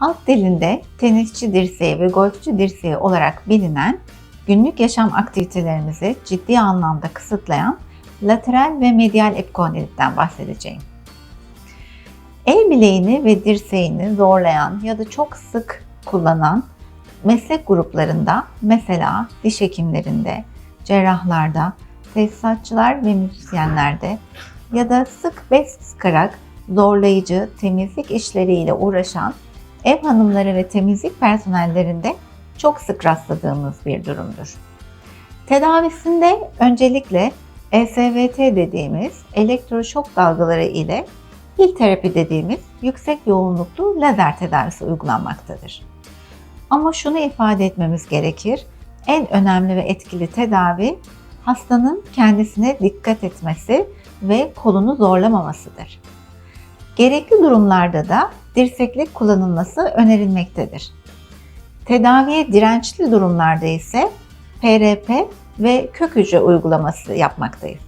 Halk dilinde tenisçi dirseği ve golfçü dirseği olarak bilinen günlük yaşam aktivitelerimizi ciddi anlamda kısıtlayan lateral ve medial epikondilitten bahsedeceğim. El bileğini ve dirseğini zorlayan ya da çok sık kullanan meslek gruplarında mesela diş hekimlerinde, cerrahlarda, tesisatçılar ve müzisyenlerde ya da sık bez sıkarak zorlayıcı temizlik işleriyle uğraşan ev hanımları ve temizlik personellerinde çok sık rastladığımız bir durumdur. Tedavisinde öncelikle ESVT dediğimiz elektroşok dalgaları ile pil terapi dediğimiz yüksek yoğunluklu lazer tedavisi uygulanmaktadır. Ama şunu ifade etmemiz gerekir. En önemli ve etkili tedavi hastanın kendisine dikkat etmesi ve kolunu zorlamamasıdır. Gerekli durumlarda da dirseklik kullanılması önerilmektedir. Tedaviye dirençli durumlarda ise PRP ve kök hücre uygulaması yapmaktayız.